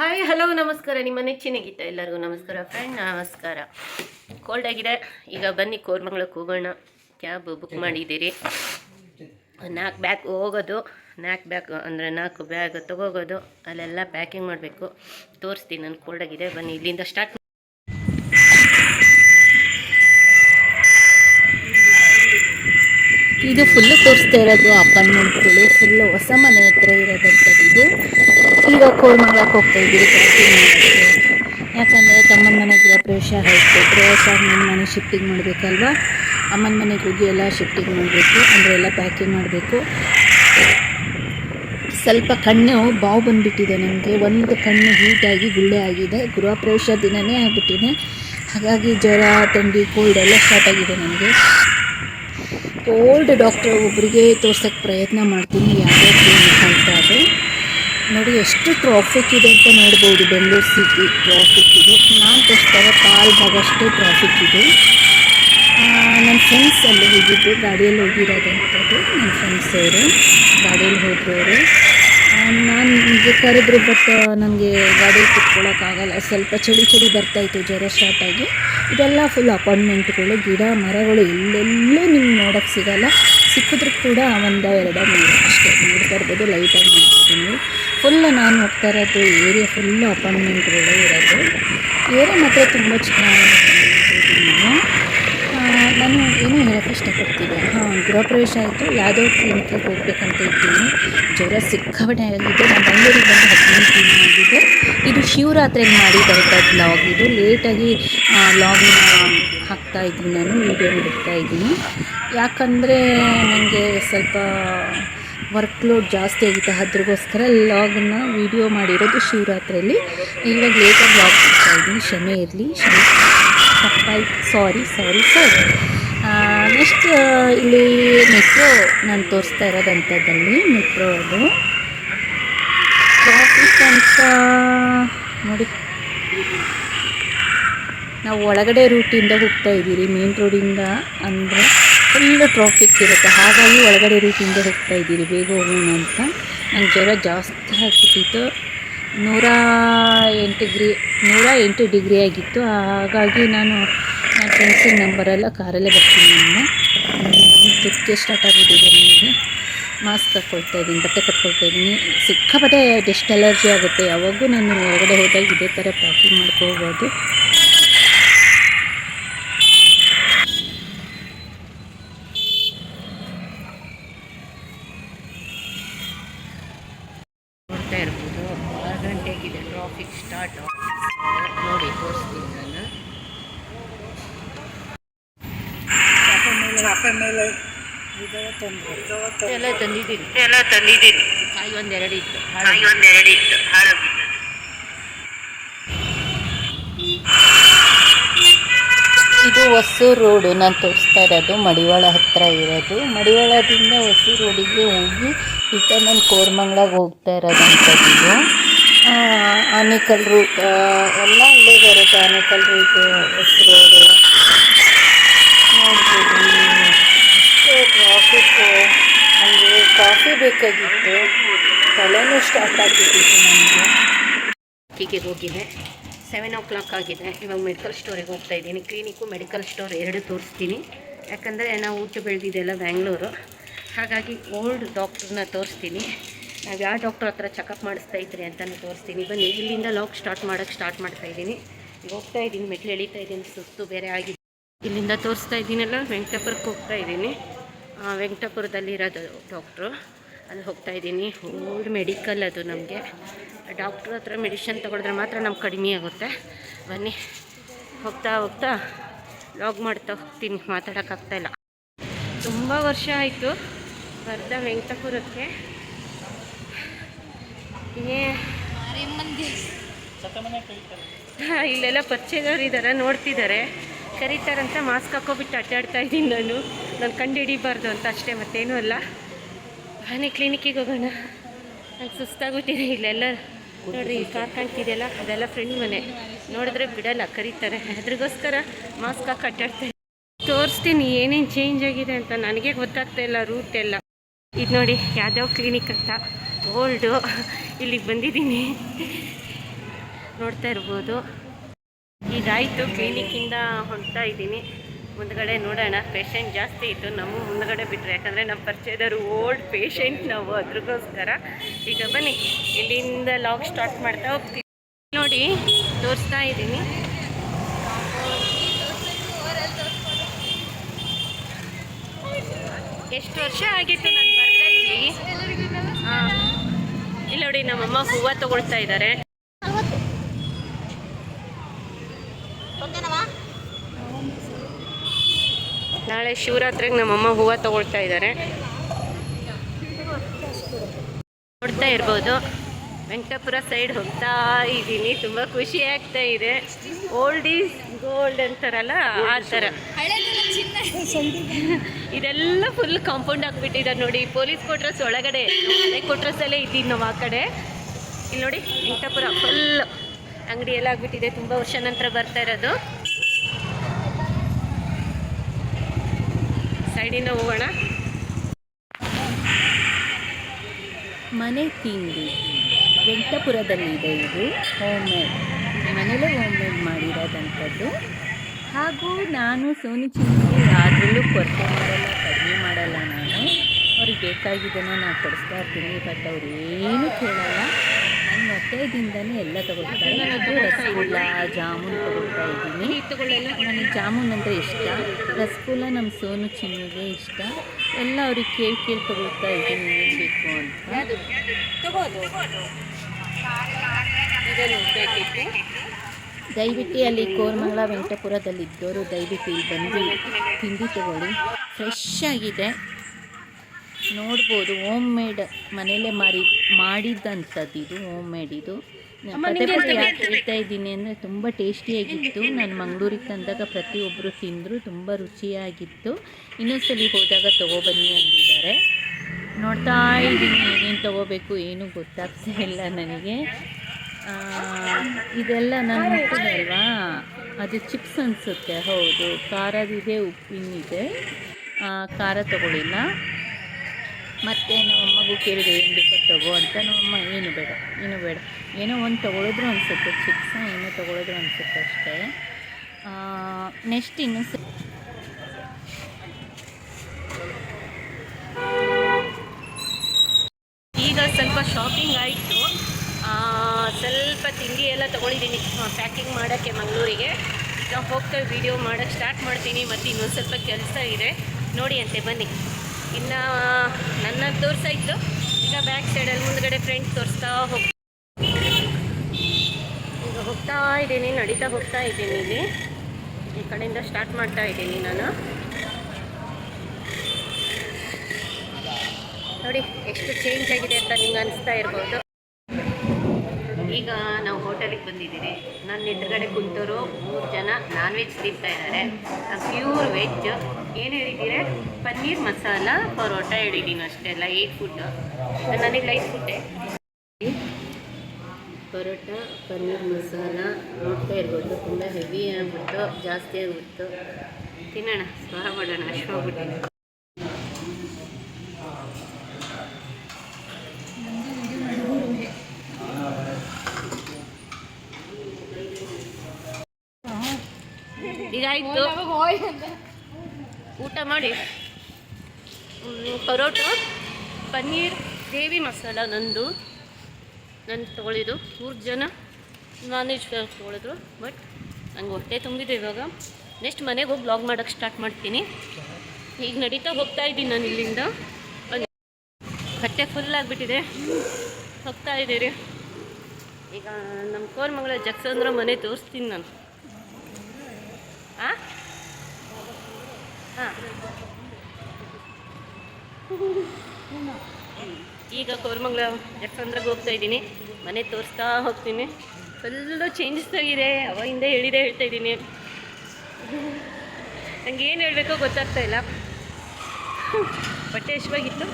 Hi hello ನಮಸ್ಕಾರ. ನಿಮ್ಮ ನೆಚ್ಚಿನ ಗೀತ ಎಲ್ಲರಿಗೂ ನಮಸ್ಕಾರ ಫ್ರೆಂಡ್ ನಮಸ್ಕಾರ. ಕೋಲ್ಡ್ ಆಗಿದೆ. ಈಗ ಬನ್ನಿ ಕೋರ್ಮಂಗ್ಳಕ್ಕೆ ಹೋಗೋಣ ಕ್ಯಾಬ್ ಬುಕ್ ಮಾಡಿದ್ದೀರಿ. ನಾಲ್ಕು ಬ್ಯಾಗ್ ಹೋಗೋದು. ನಾಲ್ಕು ಬ್ಯಾಗ್ ಅಂದರೆ ನಾಲ್ಕು ಬ್ಯಾಗ್ ತಗೋಗೋದು. ಅಲ್ಲೆಲ್ಲ ಪ್ಯಾಕಿಂಗ್ ಮಾಡಬೇಕು. ತೋರಿಸ್ತೀನಿ ನಾನು ಕೋಲ್ಡ್ ಆಗಿದೆ. ಬನ್ನಿ, ಇಲ್ಲಿಂದ ಸ್ಟಾರ್ಟ್ ಇದು ಫುಲ್ಲು ತೋರಿಸ್ತಾ ಇರೋದು ಅಪಾರ್ಟ್ಮೆಂಟ್ಗಳು ಫುಲ್ಲು ಹೊಸ ಮನೆ ಹತ್ರ ಇರೋದಂಥದ್ದು ಇದು ಈಗ ಕೋರ್ಮಂಗ್ಲಕ್ಕೆ ಹೋಗ್ತಾ ಇದ್ದೀವಿ ಯಾಕಂದರೆ ತಮ್ಮನ ಮನೆಗೆ ಪ್ರವೇಶ ಆಯಿತು. ಪ್ರವೇಶ ನಿಮ್ಮ ಮನೆ ಶಿಫ್ಟಿಂಗ್ ಮಾಡಬೇಕಲ್ವಾ? ಅಮ್ಮನ ಮನೆಗೆ ಹೋಗಿ ಎಲ್ಲ ಶಿಫ್ಟಿಂಗ್ ಮಾಡಬೇಕು, ಅಂದರೆ ಎಲ್ಲ ಪ್ಯಾಕಿಂಗ್ ಮಾಡಬೇಕು. ಸ್ವಲ್ಪ ಕಣ್ಣು, ಬಾವು ಬಂದುಬಿಟ್ಟಿದೆ ನನಗೆ ಒಂದು ಕಣ್ಣು ಹೀಟಾಗಿ ಗುಳ್ಳೆ ಆಗಿದೆ. ಗೃಹ ಪ್ರವೇಶ ದಿನವೇ ಆಗಿಬಿಟ್ಟಿದೆ. ಹಾಗಾಗಿ ಜ್ವರ, ಥಂಡಿ ಕೋಲ್ಡ್ ಎಲ್ಲ ಸ್ಟಾರ್ಟ್ ಆಗಿದೆ ನನಗೆ ಓಲ್ಡ್ ಡಾಕ್ಟರ್ ಒಬ್ಬರಿಗೆ ತೋರ್ಸೋಕ್ಕೆ ಪ್ರಯತ್ನ ಮಾಡ್ತೀನಿ. ಯಾವುದೇ ಕ್ಲಿನಿಕ್ ಅಂತ ಅದು ನೋಡಿ, ಎಷ್ಟು ಟ್ರಾಫಿಕ್ ಇದೆ ಅಂತ ನೋಡ್ಬೋದು. ಬೆಂಗಳೂರು ಸಿಟಿ ಟ್ರಾಫಿಕ್ ಇದೆ. ನಾನು ತೋರಿಸ್ದಾಗ ಕಾಲು ಭಾಗಷ್ಟು ಟ್ರಾಫಿಕ್ ಇದೆ. ನನ್ನ ಫ್ರೆಂಡ್ಸ್ ಅಲ್ಲಿ ಹೋಗಿದ್ದು. ಗಾಡಿಯಲ್ಲಿ ಹೋಗಿರೋದಂಥದ್ದು ನನ್ನ ಫ್ರೆಂಡ್ಸ್ ಅವರು. ಗಾಡಿಯಲ್ಲಿ ಹೋದ್ರು ಅವರು ನಾನು ನಿಮಗೆ ಕರೆದ್ರು ಬಟ್ ನನಗೆ ಗಾಡಿ ಕುತ್ಕೊಳ್ಳೋಕ್ಕಾಗಲ್ಲ ಸ್ವಲ್ಪ ಚಳಿ ಚಳಿ ಬರ್ತಾಯಿತ್ತು ಜ್ವರ ಸ್ಟಾರ್ಟ್ ಆಗಿ. ಇದೆಲ್ಲ ಫುಲ್ ಅಪಾರ್ಟ್ಮೆಂಟ್ಗಳು ಗಿಡ, ಮರಗಳು, ಎಲ್ಲೆಲ್ಲೂ ನಿಮ್ಗೆ ನೋಡೋಕ್ಕೆ ಸಿಗಲ್ಲ. ಸಿಕ್ಕಿದ್ರು ಕೂಡ ಒಂದು, ಎರಡು, ಮೂರು. ಅಷ್ಟೇ. ನೋಡ್ತಾ ಇರ್ಬೋದು ಲೈಟಾಗಿ ನೋಡ್ಬೋದು. ನೀವು ಫುಲ್ ನಾನು ಹೋಗ್ತಾ ಇರೋದು ಏರಿಯಾ ಫುಲ್ಲು ಅಪಾರ್ಟ್ಮೆಂಟ್ಗಳು ಇರೋದು. ಏರಿಯಾ ಮಾತ್ರ ತುಂಬ ಚೆನ್ನಾಗಿ ನಾನು ಏನು ಹೇಳೋಕ್ಕೆ ಇಷ್ಟಪಡ್ತೀನಿ. ಹಾಂ, ಗೃಹ ಪ್ರವೇಶ ಆಯಿತು. ಯಾವುದೋ ಕ್ಲಿನಿಕ್ಗೆ ಹೋಗ್ಬೇಕಂತ ಇದ್ದೀನಿ. ಜ್ವರ ಸಿಕ್ಕಾಪಟ್ಟೆ ಆಗಿದೆ. ನಾನು ಬೆಂಗಳೂರಿಗೆ ಬಂದು ಹದಿನೈದು ದಿನ ಆಗಿದೆ. ಇದು ಶಿವರಾತ್ರಿಗೆ ಬರ್ತಾ ಬ್ಲಾಗ್ ಇದು ಲೇಟಾಗಿ ಲಾಗಿನ ಹಾಕ್ತಾ ಇದ್ದೀನಿ ನಾನು. ವೀಡಿಯೋ ಬಿಡ್ತಾ ಇದ್ದೀನಿ. ಯಾಕಂದರೆ ನನಗೆ ಸ್ವಲ್ಪ ವರ್ಕ್ ಲೋಡ್ ಜಾಸ್ತಿ ಆಗಿತ್ತು ಅದ್ರಗೋಸ್ಕರ ಲಾಗನ್ನ ವೀಡಿಯೋ ಮಾಡಿರೋದು ಶಿವರಾತ್ರಿಯಲ್ಲಿ. ಇವಾಗ ಲೇಟಾಗಿ ಲಾಗ್ ಮಾಡ್ತಾ ಇದ್ದೀನಿ. ಕ್ಷಮೆ ಇರಲಿ. ಕ್ಷಮೆ. ಸಾರಿ ಸಾರಿ ಸಾರಿ ನೆಕ್ಸ್ಟ್ ಇಲ್ಲಿ ಮೆಟ್ರೋ ನಾನು ತೋರಿಸ್ತಾ ಇರೋದಂಥದ್ದಲ್ಲಿ ಮೆಟ್ರೋ ಅದು. ಟ್ರಾಫಿಕ್ ಅಂತ ನೋಡಿ. ನಾವು ಒಳಗಡೆ ರೂಟಿಂದ ಹೋಗ್ತಾ ಇದ್ದೀರಿ. ಮೇನ್ ರೋಡಿಂದ ಅಂದರೆ ಫುಲ್ಲು ಟ್ರಾಫಿಕ್ ಇರುತ್ತೆ. ಹಾಗಾಗಿ ಒಳಗಡೆ ರೂಟಿಂದ ಹೋಗ್ತಾ ಇದ್ದೀರಿ. ಬೇಗ ಹೋಗೋಣ ಅಂತ. ನಂಗೆ ಜ್ವರ ಜಾಸ್ತಿ ಆಗ್ತಿತ್ತು ನೂರ ಎಂಟು ಗ್ರಿ ನೂರ ಎಂಟು ಡಿಗ್ರಿ ಆಗಿತ್ತು. ಹಾಗಾಗಿ ನಾನು ನನ್ನ ಫ್ರೆಂಡ್ಸಿಗೆ ನಂಬರೆಲ್ಲ ಕಾರಲ್ಲೇ ಬರ್ತೀನಿ ನಾನು. ತುಕ್ಕೆ ಸ್ಟಾರ್ಟ್ ಆಗಿದ್ದೀವಿ ನನಗೆ. ಮಾಸ್ಕ್ ಹಾಕ್ಕೊಳ್ತಾ ಇದ್ದೀನಿ, ಬಟ್ಟೆ ಕಟ್ಕೊಳ್ತಾ ಇದ್ದೀನಿ. ಸಿಕ್ಕಾಪಟ್ಟೆ ಡೆಸ್ಟ್ ಅಲರ್ಜಿ ಆಗುತ್ತೆ. ಯಾವಾಗೂ ನಾನು ಹೊರಗಡೆ ಹೋದಾಗ ಇದೇ ಥರ ಪ್ಯಾಕಿಂಗ್ ಮಾಡ್ಕೋಬೋದು ನೋಡ್ತಾ ಇರ್ಬೋದು ಆರು ಗಂಟೆಗಿದೆ ಟ್ರಾಫಿಕ್ ಸ್ಟಾರ್ಟ್ ನೋಡಿ ತೋರಿಸ್ತೀನಿ ನಾನು ಎಲ್ಲ ತಂದಿದ್ದೀನಿ. ಎಲ್ಲ ತಂದಿದ್ದೀನಿ. ಕಾಯಿ ಒಂದೆರಡು ಇತ್ತು. ಕಾಯಿ ಒಂದೆರಡು ಇತ್ತು. ಹಾಳಾಗಿತ್ತು ಇದು ಹೊಸೂರು ರೋಡು. ನಾನು ತೋರಿಸ್ತಾ ಇರೋದು. ಮಡಿವಾಳ ಹತ್ತಿರ ಇರೋದು. ಮಡಿವಾಳದಿಂದ ಹೊಸೂರು ರೋಡಿಗೆ ಹೋಗಿ ಈಗ ನಾನು ಕೋರ್ಮಂಗ್ಳಾಗ ಹೋಗ್ತಾ ಇರೋದಂಥದ್ದು ಆನೇಕಲ್ ರೂಟ್ ಎಲ್ಲ ಅಲ್ಲೇ ಬರುತ್ತೆ. Anekal route Hosur road. ನೋಡ್ಬೋದು ನೀವು ಅಷ್ಟೇ ಟ್ರಾಫಿಕ್ಕು ನನಗೆ ಕಾಫಿ ಬೇಕಾಗಿತ್ತು. ತಲೆನೂ ಸ್ಟಾರ್ಟ್ ಆಗಿಬಿಟ್ಟಿತ್ತು ನನಗೆ ಹೀಗೆ ಹೋಗಿದೆ. ಸೆವೆನ್ ಓ ಕ್ಲಾಕ್ ಆಗಿದೆ. ಇವಾಗ ಮೆಡಿಕಲ್ ಸ್ಟೋರಿಗೆ ಹೋಗ್ತಾ ಇದ್ದೀನಿ. ಕ್ಲಿನಿಕ್ಕು ಮೆಡಿಕಲ್ ಸ್ಟೋರ್ ಎರಡು ತೋರಿಸ್ತೀನಿ. ಯಾಕಂದರೆ ನಾವು ಊಟ ಬೆಳೆದಿದ್ದೆಲ್ಲ ಬ್ಯಾಂಗ್ಳೂರು ಹಾಗಾಗಿ ಓಲ್ಡ್ ಡಾಕ್ಟ್ರನ್ನ ತೋರಿಸ್ತೀನಿ. ನಾವು ಯಾವ ಡಾಕ್ಟ್ರ್ ಹತ್ರ ಚೆಕಪ್ ಮಾಡಿಸ್ತಾ ಇದ್ರಿ ಅಂತಲೂ ತೋರಿಸ್ತೀನಿ. ಬನ್ನಿ, ಇಲ್ಲಿಂದ ಲಾಕ್ ಸ್ಟಾರ್ಟ್ ಮಾಡೋಕ್ಕೆ ಸ್ಟಾರ್ಟ್ ಮಾಡ್ತಾ ಇದ್ದೀನಿ. ಈಗ ಹೋಗ್ತಾ ಇದ್ದೀನಿ ಮೆಟ್ಲು ಎಳಿತಾ ಇದ್ದೀನಿ ಸುಸ್ತು ಬೇರೆ ಆಗಿದೆ. ಇಲ್ಲಿಂದ ತೋರಿಸ್ತಾ ಇದ್ದೀನಲ್ಲ ವೆಂಕಟಪುರಕ್ಕೆ ಹೋಗ್ತಾ ಇದ್ದೀನಿ. ವೆಂಕಟಪುರದಲ್ಲಿರೋದು ಡಾಕ್ಟ್ರು. ಅಲ್ಲಿ ಹೋಗ್ತಾ ಇದ್ದೀನಿ. ಓಲ್ಡ್ ಮೆಡಿಕಲ್ ಅದು ನಮಗೆ. ಡಾಕ್ಟ್ರ್ ಹತ್ರ ಮೆಡಿಷನ್ ತೊಗೊಳಿದ್ರೆ ಮಾತ್ರ ನಮ್ಗೆ ಕಡಿಮೆ ಆಗುತ್ತೆ. ಬನ್ನಿ. ಹೋಗ್ತಾ ಹೋಗ್ತಾ ಲಾಗ್ ಮಾಡ್ತಾ ಹೋಗ್ತೀನಿ. ಮಾತಾಡೋಕ್ಕಾಗ್ತಾಯಿಲ್ಲ ತುಂಬ ವರ್ಷ ಆಯಿತು ಬರ್ದ ವೆಂಕಟಪುರಕ್ಕೆ. ಇಲ್ಲೆಲ್ಲ ಪರಿಚಯದವ್ರು ಇದ್ದಾರೆ ನೋಡ್ತಿದ್ದಾರೆ ಕರೀತಾರಂತ ಮಾಸ್ಕ್ ಹಾಕೋಬಿಟ್ಟು ಅಡ್ಡಾಡ್ತಾ ಇದ್ದೀನಿ ನಾನು. ನಾನು ಕಂಡು ಹಿಡಿಬಾರ್ದು ಅಂತ ಅಷ್ಟೇ, ಮತ್ತೇನೂ ಅಲ್ಲ. ಬನ್ನಿ ಕ್ಲಿನಿಕ್ಕಿಗೆ ಹೋಗೋಣ. ನಂಗೆ ಸುಸ್ತಾಗ್ಬಿಟ್ಟಿದೆ ಇಲ್ಲೆಲ್ಲ. ನೋಡ್ರಿ, ಈ ಕಾರ್ ಕಾಣ್ತಿದೆಯಲ್ಲ? ಅದೆಲ್ಲ ಫ್ರೆಂಡ್ ಮನೆ. ನೋಡಿದ್ರೆ ಬಿಡಲ್ಲ, ಕರೀತಾರೆ. ಅದ್ರಿಗೋಸ್ಕರ ಮಾಸ್ಕ್ ಹಾಕಿ ಕಟ್ಟಾಡ್ತೇನೆ ತೋರಿಸ್ತೀನಿ, ಏನೇನು ಚೇಂಜ್ ಆಗಿದೆ ಅಂತ. ನನಗೆ ಗೊತ್ತಾಗ್ತಾ ಇಲ್ಲ ರೂಟ್ ಎಲ್ಲ. ಇದು ನೋಡಿ ಯಾವ್ದಾವ ಕ್ಲಿನಿಕ್ ಅಂತ. ಓಲ್ಡು ಇಲ್ಲಿಗೆ ಬಂದಿದ್ದೀನಿ. ನೋಡ್ತಾ ಇರ್ಬೋದು. ಈಗಾಯಿತು ಕ್ಲಿನಿಕ್ಕಿಂದ ಹೊರಡ್ತಾ ಇದ್ದೀನಿ. ಮುಂದ್ಗಡೆ ನೋಡೋಣ. ಪೇಷಂಟ್ ಜಾಸ್ತಿ ಇತ್ತು. ನಮ್ಮ ಮುಂದ್ಗಡೆ ಬಿಟ್ಟರೆ ಯಾಕಂದರೆ ನಮ್ಮ ಪರಿಚಯದವರು ಓಲ್ಡ್ ಪೇಷಂಟ್ ನಾವು ಅದ್ರಗೋಸ್ಕರ. ಈಗ ಬನ್ನಿ. ಇಲ್ಲಿಂದ ಲಾಗ್ ಸ್ಟಾರ್ಟ್ ಮಾಡ್ತಾ ಹೋಗ್ತೀವಿ. ನೋಡಿ, ತೋರಿಸ್ತಾ ಇದ್ದೀನಿ. ಎಷ್ಟು ವರ್ಷ ಆಗಿತ್ತು ನಾನು ಬರ್ತಾ ಇಲ್ಲಿ? ಹಾಂ. ಇಲ್ಲಿ ನೋಡಿ, ನಮ್ಮಮ್ಮ ಹೂವು ತಗೊಳ್ತಾ ಇದ್ದಾರೆ. ನಾಳೆ ಶಿವರಾತ್ರಿಗೆ ನಮ್ಮಮ್ಮ ಹೂವು ತಗೊಳ್ತಾ ಇದ್ದಾರೆ. ನೋಡ್ತಾ ಇರ್ಬೋದು. ವೆಂಕಟಪುರ ಸೈಡ್ ಹೋಗ್ತಾ ಇದ್ದೀನಿ. ತುಂಬ ಖುಷಿ ಆಗ್ತಾ ಇದೆ. ಓಲ್ಡ್ ಈಸ್ ಗೋಲ್ಡ್ ಅಂತಾರಲ್ಲ, ಆ ಥರ. ಇದೆಲ್ಲ ಫುಲ್ ಕಾಂಪೌಂಡ್ ಹಾಕ್ಬಿಟ್ಟಿದ್ದಾರೆ ನೋಡಿ. ಪೊಲೀಸ್ ಕ್ವಾರ್ಟರ್ಸ್ ಒಳಗಡೆ ಹಳೆ ಕ್ವಾರ್ಟರ್ಸಲ್ಲೇ ಇದ್ದೀವಿ ನಾವು ಆ ಕಡೆ. ಇಲ್ಲಿ ನೋಡಿ, ವೆಂಕಟಪುರ ಫುಲ್ ಅಂಗಡಿ ಎಲ್ಲ ಆಗ್ಬಿಟ್ಟಿದೆ. ತುಂಬ ವರ್ಷ ನಂತರ ಬರ್ತಾ ಇರೋದು. ಸೈಡಿಂದ ಹೋಗೋಣ. ಮನೆ ತಿಂಡಿ. ವೆಂಕಟಪುರದಲ್ಲಿದೆ ಇದು. ಹೋಮ್ ಮೇಡ್ ಮನೇಲೇ ಹೋಮ್ ಮೇಡ್ ಮಾಡಿರೋದಂಥದ್ದು. ಹಾಗೂ ನಾನು ಸೋನಿ ಚಿನ್ನಿಗೆ ಆದ್ರೂ ಕೊರತೆ ಮಾಡಲ್ಲ, ಕಡಿಮೆ ಮಾಡಲ್ಲ ನಾನು. ಅವ್ರಿಗೆ ಬೇಕಾಗಿದ್ದನ್ನು ನಾನು ಕೊಡಿಸ್ತಾ ಇರ್ತೀನಿ, ಬಟ್ ಅವ್ರು ಏನೂ ಕೇಳಲ್ಲ. ಮೊಟ್ಟೆದಿಂದನೇ ಎಲ್ಲ ತಗೊಳ್ತಾರೆ. ಅದು ರಸಗುಲ್ಲ, ಜಾಮೂನ್ ತಗೊಳ್ತಾ ಇದ್ದೀನಿ. ನನಗೆ ಜಾಮೂನ್ ಅಂದರೆ ಇಷ್ಟ. ರಸಗುಲ್ಲ ನಮ್ಮ ಸೋನು ಚಿನ್ನಿಗೆ ಇಷ್ಟ. ಎಲ್ಲ ಅವ್ರಿಗೆ ಕೇಳಿ ಕೇಳಿ ತಗೊಳ್ತಾ ಇದ್ದೀನಿ. ಏನು ಬೇಕು ಅಂತ. ದಯವಿಟ್ಟು ಅಲ್ಲಿ ಕೋರಮಂಗಲ ವೆಂಕಟಪುರದಲ್ಲಿದ್ದವರು ದಯವಿಟ್ಟು ಇಲ್ಲಿ ಬಂದು ತಿಂಡಿ ತಗೊಳ್ಳಿ. ಫ್ರೆಶ್ ಆಗಿದೆ. ನೋಡ್ಬೋದು ಹೋಮ್ ಮೇಡ್ ಮನೇಲೆ ಮಾರಿ ಮಾಡಿದ್ದಂಥದ್ದು ಇದು. ಹೋಮ್ ಮೇಡ್ ಇದು ಪದೇ ಯಾಕೆ ಹೇಳ್ತಾ ಇದ್ದೀನಿ ಅಂದರೆ ತುಂಬ ಟೇಸ್ಟಿಯಾಗಿತ್ತು. ನಾನು ಮಂಗಳೂರಿಗೆ ತಂದಾಗ ಪ್ರತಿಯೊಬ್ಬರು ತಿಂದರು ತುಂಬ ರುಚಿಯಾಗಿತ್ತು. ಇನ್ನೊಂದ್ಸಲಿ ಹೋದಾಗ ತೊಗೊಬನ್ನಿ ಅಂದಿದ್ದಾರೆ. ನೋಡ್ತಾ ಇದ್ದೀನಿ ಏನೇನು ತೊಗೋಬೇಕು ಏನೂ ಗೊತ್ತಾಗ್ತಾ ಇಲ್ಲ ನನಗೆ. ಇದೆಲ್ಲ ನಾನು ಮುಟ್ಟಿದೆ ಅಲ್ವಾ ಅದು ಚಿಪ್ಸ್ ಅನಿಸುತ್ತೆ ಹೌದು. ಖಾರದಿದೆ ಉಪ್ಪಿನಿದೆ. ಖಾರ ತಗೊಳ್ಳಿಲ್ಲ ಮತ್ತು ಮಗು ಕೇಳಿದೆ, ಏನು ಬೇಕೋ ತಗೋ ಅಂತ. ನಮ್ಮಮ್ಮ, ಏನು ಬೇಡ ಏನು ಬೇಡ. ಏನೋ ಒಂದು ತೊಗೊಳಿದ್ರು ಅನಿಸುತ್ತೆ ಚಿಪ್ಸ ಏನೋ ತೊಗೊಳಿದ್ರು ಅನಿಸುತ್ತೆ ಅಷ್ಟೇ. ನೆಕ್ಸ್ಟ್ ಇನ್ನು ಸ ಈಗ ಸ್ವಲ್ಪ ಶಾಪಿಂಗ್ ಆಯಿತು. ಸ್ವಲ್ಪ ತಿಂಡಿ ಎಲ್ಲ ತೊಗೊಂಡಿದ್ದೀನಿ ಪ್ಯಾಕಿಂಗ್ ಮಾಡೋಕ್ಕೆ ಮಂಗಳೂರಿಗೆ. ಈಗ ಹೋಗ್ತಾ ವಿಡಿಯೋ ಮಾಡೋಕ್ಕೆ ಸ್ಟಾರ್ಟ್ ಮಾಡ್ತೀನಿ, ಮತ್ತು ಇನ್ನೊಂದು ಸ್ವಲ್ಪ ಕೆಲಸ ಇದೆ. ನೋಡಿ ಅಂತೆ, ಬನ್ನಿ. ಇನ್ನು ನನ್ನ ಇತ್ತು. ಈಗ ಬ್ಯಾಕ್ ಸೈಡಲ್ಲಿ ಮುಂದ್ಗಡೆ ಫ್ರಂಟ್ ತೋರಿಸ್ತಾ ಹೋಗ್ ಈಗ ಹೋಗ್ತಾ ಇದ್ದೀನಿ, ನಡೀತಾ ಹೋಗ್ತಾ ಇದ್ದೀನಿ ಇಲ್ಲಿ. ಈ ಕಡೆಯಿಂದ ಸ್ಟಾರ್ಟ್ ಮಾಡ್ತಾ ಇದ್ದೀನಿ ನಾನು. ನೋಡಿ, ಎಷ್ಟು ಚೇಂಜ್ ಆಗಿದೆ ಅಂತ ನಿಮ್ಗೆ ಅನಿಸ್ತಾ ಇರ್ಬೋದು. ಈಗ ನಾವು ಹೋಟೆಲಿಗೆ ಬಂದಿದ್ದೀವಿ. ನನ್ನ ಎದುರುಗಡೆ ಕುಂತವರು ಮೂರು ಜನ ನಾನ್ ವೆಜ್ ತಿಂತಾ ಇದ್ದಾರೆ ಪ್ಯೂರ್ ವೆಜ್ ಏನು ಹೇಳಿದ್ದೀರ? ಪನ್ನೀರ್ ಮಸಾಲ, ಪರೋಟ ಹೇಳಿದ್ದೀನಿ ಅಷ್ಟೇ ಲೈಟ್ ಫುಡ್ ನನಗೆ ಲೈಟ್ ಫುಡ್ಡೆ ಪರೋಟ, ಪನ್ನೀರ್ ಮಸಾಲ ನೋಡ್ತಾ ಇರ್ಬೋದು. ತುಂಬ ಹೆವಿ ಆಗ್ಬಿಟ್ಟು, ಜಾಸ್ತಿ ಆಗ್ಬಿಟ್ಟು. ತಿನ್ನೋಣ, ಸ್ವಾಹ ಮಾಡೋಣ ಅಶ್ವಾಗ್ಬಿಟ್ಟಿದೆ ಇದಾಯಿತು ಊಟ ಮಾಡಿ. ಪರೋಟ, ಪನ್ನೀರ್, ಗ್ರೇವಿ ಮಸಾಲ ನಂದು. ನಾನು ತೊಗೊಳಿದ್ದು ಮೂರು ಜನ ನಾನ್ ವೆಜ್ ತೊಗೊಳಿದ್ರು ಬಟ್ ನಂಗೆ ಹೊಟ್ಟೆ ತುಂಬಿದೆ ಇವಾಗ. ನೆಕ್ಸ್ಟ್ ಮನೆಗೆ ಹೋಗಿ ಬ್ಲಾಗ್ ಮಾಡೋಕ್ಕೆ ಸ್ಟಾರ್ಟ್ ಮಾಡ್ತೀನಿ. ಈಗ ನಡೀತಾ ಹೋಗ್ತಾ ಇದ್ದೀನಿ ನಾನು ಇಲ್ಲಿಂದ. ಹೊಟ್ಟೆ ಫುಲ್ ಆಗಿಬಿಟ್ಟಿದೆ. ಹೋಗ್ತಾ ಇದ್ದೀರಿ. ಈಗ ನಮ್ಮ ಕೋರ್ಮಂಗಲ ಜಕ್ಸಂದ್ರ ಮನೆ ತೋರಿಸ್ತೀನಿ ನಾನು. ಹಾಂ ಹಾಂ ಈಗ ಕೋರಮಂಗಲ ಹೋಗ್ತಾ ಇದ್ದೀನಿ. ಮನೆ ತೋರಿಸ್ತಾ ಹೋಗ್ತೀನಿ. ಫುಲ್ಲು ಚೇಂಜಸ್ ಆಗಿದೆ. ಅವಾಗಿಂದ ಹೇಳಿದೆ ಹೇಳ್ತಾ ಇದ್ದೀನಿ. ನಂಗೆ ಏನು ಹೇಳಬೇಕೋ ಗೊತ್ತಾಗ್ತಾ ಇಲ್ಲ. ಬಟ್ಟೆ ಎಷ್ಟವಾಗಿತ್ತು